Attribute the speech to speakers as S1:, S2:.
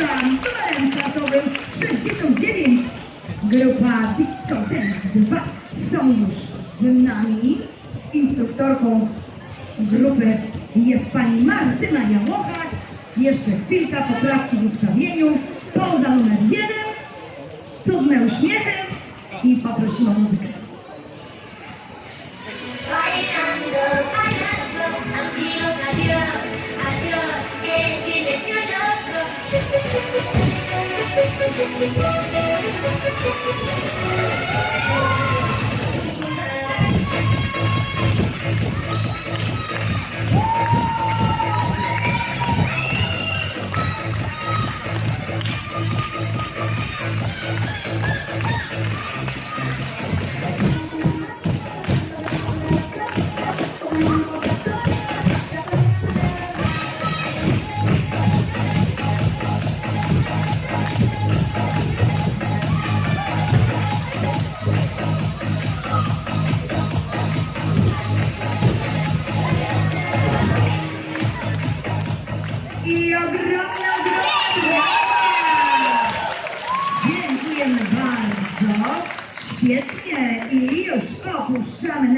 S1: Zapraszam z numerem startowym 69. Grupa Disco Dance 2 są już z nami. Instruktorką grupy jest pani Martyna Jałocha. Jeszcze chwilka poprawki w ustawieniu. Pauza numer 1. Cudne uśmiechy i poprosimy o muzykę.
S2: Thank you.
S1: I ogromne, ogromne brawa! Dziękujemy bardzo. Świetnie. I już opuszczamy